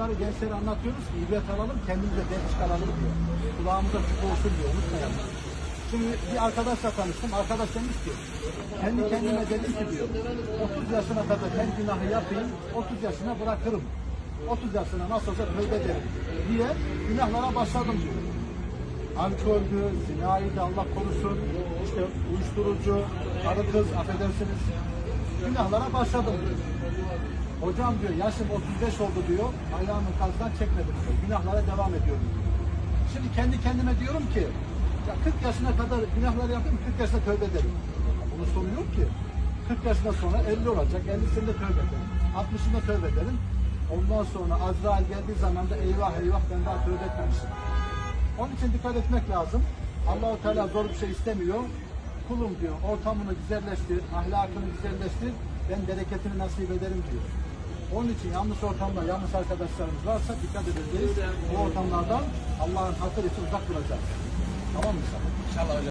bunları gençlere anlatıyoruz ki ibret alalım, kendimize ders çıkaralım diyor. Kulağımıza küpe olsun diyor, unutmayalım. Şimdi bir arkadaşla tanıştım. Arkadaş demiş ki, kendi kendime dedim ki diyor, 30 yaşına kadar ben günahı yapayım, 30 yaşına bırakırım. 30 yaşına nasıl olsa tövbe ederim diye günahlara başladım diyor. Alkoldü, zinaydı Allah korusun, işte uyuşturucu, karı kız affedersiniz. Günahlara başladım diyor. Hocam diyor yaşım 35 oldu diyor, ayağımın kazdan çekmedim diyor. Günahlara devam ediyorum diyor. Şimdi kendi kendime diyorum ki, ya 40 yaşına kadar günahlar yapayım, 40 yaşında tövbe ederim. Ya Bunun sonu yok ki. 40 yaşından sonra 50 olacak, 50'sinde tövbe ederim. 60'ında tövbe ederim. Ondan sonra Azrail geldiği zaman da eyvah eyvah ben daha tövbe etmemişim. Onun için dikkat etmek lazım. Allahu Teala zor bir şey istemiyor. Kulum diyor, ortamını güzelleştir, ahlakını güzelleştir, ben bereketini nasip ederim diyor. Onun için yanlış ortamda, yanlış arkadaşlarımız varsa dikkat edeceğiz. Bu ortamlardan Allah'ın hatır için uzak duracağız. Tamam mı? İnşallah hocam.